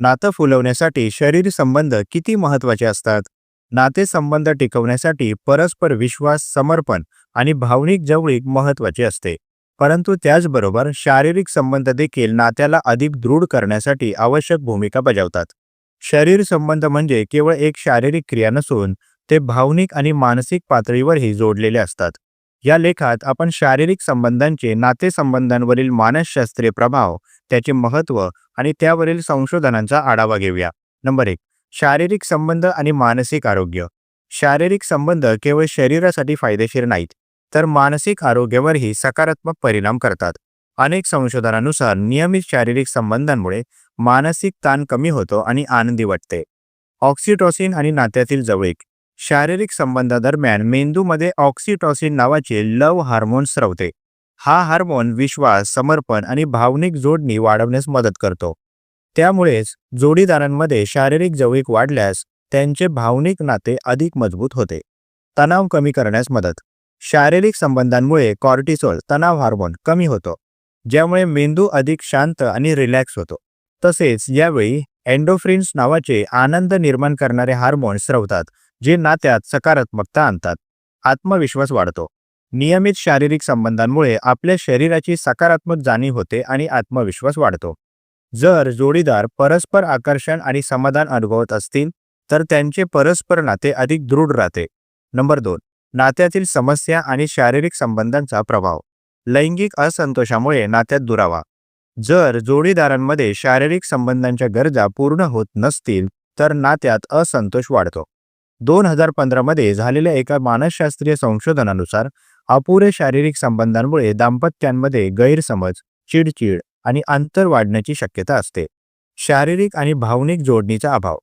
नातं फुलवण्यासाठी शरीर संबंध किती महत्त्वाचे असतात? नातेसंबंध टिकवण्यासाठी परस्पर विश्वास समर्पण आणि भावनिक जवळीक महत्त्वाचे असते. परंतु त्याचबरोबर शारीरिक संबंध देखील नात्याला अधिक दृढ करण्यासाठी आवश्यक भूमिका बजावतात. शरीर संबंध म्हणजे केवळ एक शारीरिक क्रिया नसून ते भावनिक आणि मानसिक पातळीवरही जोडलेले असतात. या लेखात आपण शारीरिक संबंधांचे नातेसंबंधांवरील मानसशास्त्रीय प्रभाव त्याचे महत्त्व आणि त्यावरील संशोधनांचा आढावा घेऊया. नंबर एक शारीरिक संबंध आणि मानसिक आरोग्य. शारीरिक संबंध केवळ शरीरासाठी फायदेशीर नाहीत तर मानसिक आरोग्यावरही सकारात्मक परिणाम करतात. अनेक संशोधनानुसार नियमित शारीरिक संबंधांमुळे मानसिक ताण कमी होतो आणि आनंदी वाटते. ऑक्सिटॉसिन आणि नात्यातील जवळीक. शारीरिक संबंधादरम्यान मेंदूमध्ये ऑक्सिटॉसिन नावाचे लव हार्मोन स्रवते. हा हार्मोन विश्वास समर्पण आणि भावनिक जोडणी वाढवण्यास मदत करतो. त्यामुळेच जोडीदारांमध्ये शारीरिक जवळीक वाढल्यास त्यांचे भावनिक नाते अधिक मजबूत होते. तणाव कमी करण्यास मदत. शारीरिक संबंधांमुळे कॉर्टिसोल तणाव हार्मोन कमी होतो ज्यामुळे मेंदू अधिक शांत आणि रिलॅक्स होतो. तसेच यावेळी एन्डोफ्रिन्स नावाचे आनंद निर्माण करणारे हार्मोन स्रवतात जे नात्यात सकारात्मकता आणतात. आत्मविश्वास वाढतो. नियमित शारीरिक संबंधांमुळे आपल्या शरीराची सकारात्मक जाणीव होते आणि आत्मविश्वास वाढतो. जर जोडीदार परस्पर आकर्षण आणि समाधान अनुभवत असतील तर त्यांचे परस्पर नाते अधिक दृढ राहते. नंबर दोन नात्यातील समस्या आणि शारीरिक संबंधांचा प्रभाव. लैंगिक असंतोषामुळे नात्यात दुरावा. जर जोडीदारांमध्ये शारीरिक संबंधांच्या गरजा पूर्ण होत नसतील तर नात्यात असंतोष वाढतो. दोन हजार पंधरामध्ये झालेल्या एका मानसशास्त्रीय संशोधनानुसार अपुरे शारीरिक संबंधांमुळे दाम्पत्यांमध्ये गैरसमज चिडचिड आणि अंतर वाढण्याची शक्यता असते. शारीरिक आणि भावनिक जोडणीचा अभाव.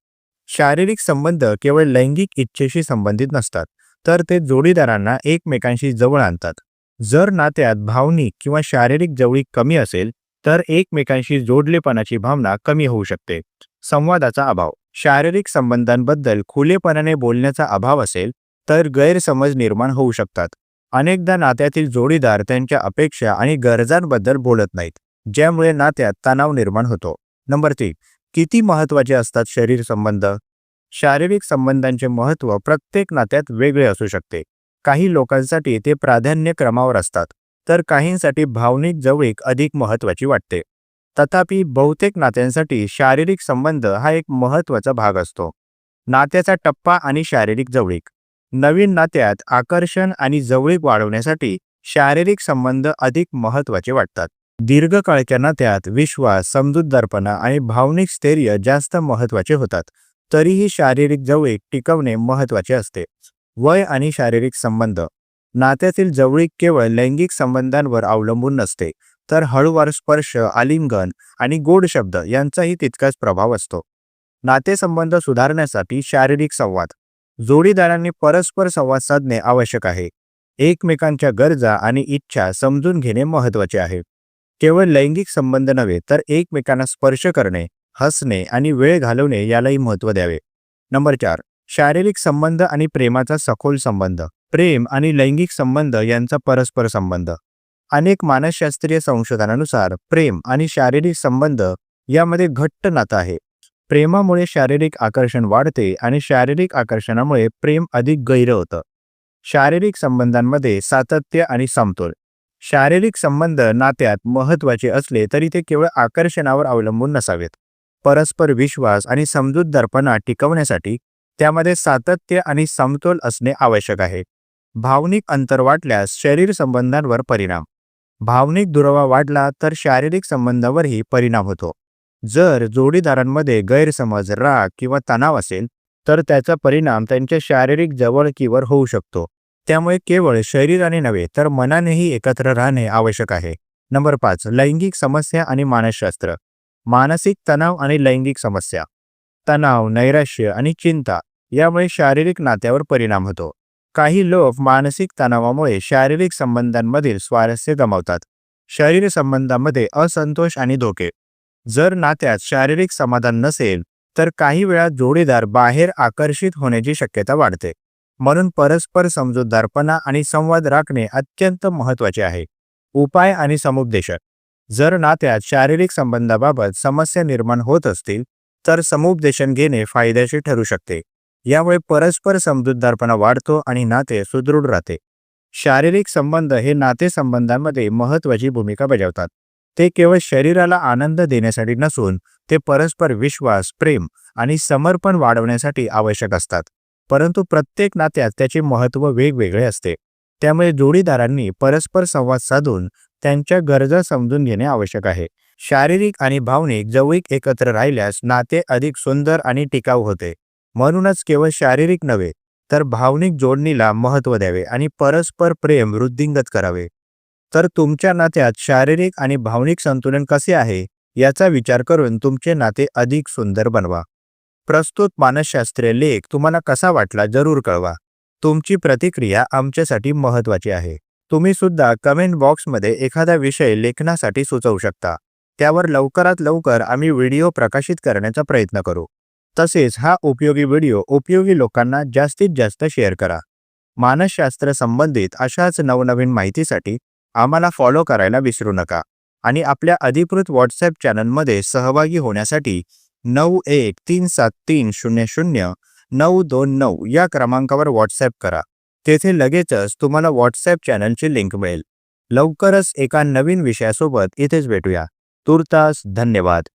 शारीरिक संबंध केवळ लैंगिक इच्छेशी संबंधित नसतात तर ते जोडीदारांना एकमेकांशी जवळ आणतात. जर नात्यात भावनिक किंवा शारीरिक जवळीक कमी असेल तर एकमेकांशी जोडलेपणाची भावना कमी होऊ शकते. संवादाचा अभाव. शारीरिक संबंधांबद्दल खुलेपणाने बोलण्याचा अभाव असेल तर गैरसमज निर्माण होऊ शकतात. अनेकदा नात्यातील जोडीदार त्यांच्या अपेक्षा आणि गरजांबद्दल बोलत नाहीत ज्यामुळे नात्यात तणाव निर्माण होतो. नंबर तीन किती महत्त्वाचे असतात शरीर संबंध? शारीरिक संबंधांचे महत्त्व प्रत्येक नात्यात वेगळे असू शकते. काही लोकांसाठी ते प्राधान्य क्रमावर असतात तर काहींसाठी भावनिक जवळीक अधिक महत्त्वाची वाटते. तथापि बहुतेक नात्यांसाठी शारीरिक संबंध हा एक महत्त्वाचा भाग असतो. नात्याचा टप्पा आणि शारीरिक जवळीक. नवीन नात्यात आकर्षण आणि जवळीक वाढवण्यासाठी शारीरिक संबंध अधिक महत्त्वाचे वाटतात. दीर्घकाळच्या नात्यात विश्वास समजूतदारपणा आणि भावनिक स्थैर्य जास्त महत्त्वाचे होतात. तरीही शारीरिक जवळीक टिकवणे महत्त्वाचे असते. वय आणि शारीरिक संबंध. नात्यातील जवळीक केवळ लैंगिक संबंधांवर अवलंबून नसते. तर हळूवार स्पर्श आलिंगन आणि गोड शब्द यांचाही तितकाच प्रभाव असतो. नातेसंबंध सुधारण्यासाठी शारीरिक संवाद. जोडीदारांनी परस्पर संवाद साधणे आवश्यक आहे. एकमेकांच्या गरजा आणि इच्छा समजून घेणे महत्त्वाचे आहे. केवळ लैंगिक संबंध नव्हे तर एकमेकांना स्पर्श करणे हसणे आणि वेळ घालवणे यालाही महत्त्व द्यावे. नंबर चार शारीरिक संबंध आणि प्रेमाचा सखोल संबंध. प्रेम आणि लैंगिक संबंध यांचा परस्पर संबंध. अनेक मानसशास्त्रीय संशोधनानुसार प्रेम आणि शारीरिक संबंध यामध्ये घट्ट नातं आहे. प्रेमामुळे शारीरिक आकर्षण वाढते आणि शारीरिक आकर्षणामुळे प्रेम अधिक गैर होतं. शारीरिक संबंधांमध्ये सातत्य आणि समतोल. शारीरिक संबंध नात्यात महत्त्वाचे असले तरी ते केवळ आकर्षणावर अवलंबून नसावेत. परस्पर विश्वास आणि समजूतदारपणा टिकवण्यासाठी त्यामध्ये सातत्य आणि समतोल असणे आवश्यक आहे. भावनिक अंतर वाटल्यास शरीर संबंधांवर परिणाम. भावनिक दुरावा वाढला तर शारीरिक संबंधावरही परिणाम होतो. जर जोडीदारांमध्ये गैरसमज राग किंवा तणाव असेल तर त्याचा परिणाम त्यांच्या शारीरिक जवळकीवर होऊ शकतो. त्यामुळे केवळ शरीराने नव्हे तर मनानेही एकत्र राहणे आवश्यक आहे. नंबर पाच लैंगिक समस्या आणि मानसशास्त्र. मानसिक तणाव आणि लैंगिक समस्या. तणाव नैराश्य आणि चिंता यामुळे शारीरिक नात्यावर परिणाम होतो. काही लोक मानसिक तणावामुळे शारीरिक संबंधांमधील स्वारस्य गमावतात. शरीर संबंधामध्ये असंतोष आणि धोके. जर नात्यात शारीरिक समाधान नसेल तर काही वेळा जोडीदार बाहेर आकर्षित होण्याची शक्यता वाढते. म्हणून परस्पर समजूतदारपणा आणि संवाद राखणे अत्यंत महत्त्वाचे आहे. उपाय आणि समुपदेशक. जर नात्यात शारीरिक संबंधाबाबत समस्या निर्माण होत असतील तर समुपदेशन घेणे फायद्याचे ठरू शकते. यामुळे परस्पर समजूतदारपणा वाढतो आणि नाते सुदृढ राहते. शारीरिक संबंध हे नातेसंबंधांमध्ये महत्त्वाची भूमिका बजावतात. ते केवळ शरीराला आनंद देण्यासाठी नसून ते परस्पर विश्वास प्रेम आणि समर्पण वाढवण्यासाठी आवश्यक असतात. परंतु प्रत्येक नात्यात त्याचे महत्त्व वेगवेगळे असते. त्यामुळे जोडीदारांनी परस्पर संवाद साधून त्यांच्या गरजा समजून घेणे आवश्यक आहे. शारीरिक आणि भावनिक जवळीक एकत्र राहिल्यास नाते अधिक सुंदर आणि टिकाऊ होते. म्हणूनच केवळ शारीरिक नव्हे तर भावनिक जोडणीला महत्त्व द्यावे आणि परस्पर प्रेम वृद्धिंगत करावे. तर तुमच्या नात्यात शारीरिक आणि भावनिक संतुलन कसे आहे याचा विचार करून तुमचे नाते अधिक सुंदर बनवा. प्रस्तुत मानसशास्त्रीय लेख तुम्हाला कसा वाटला जरूर कळवा. तुमची प्रतिक्रिया आमच्यासाठी महत्त्वाची आहे. तुम्ही सुद्धा कमेंट बॉक्समध्ये एखादा विषय लेखनासाठी सुचवू शकता. त्यावर लवकरात लवकर आम्ही व्हिडिओ प्रकाशित करण्याचा प्रयत्न करू. तसेच हा उपयोगी व्हिडिओ उपयोगी लोकांना जास्तीत जास्त शेअर करा. मानसशास्त्र संबंधित अशाच नवनवीन माहितीसाठी आम्हाला फॉलो करायला विसरू नका आणि आपल्या अधिकृत व्हॉट्सॲप चॅनलमध्ये सहभागी होण्यासाठी नऊ एक तीन सात तीन शून्य शून्य नऊ दोन नऊ या क्रमांकावर व्हॉट्सॲप करा. तेथे लगेचच तुम्हाला व्हॉट्सॲप चॅनलची लिंक मिळेल. लवकरच एका नवीन विषयासोबत इथेच भेटूया. तुर्तास धन्यवाद.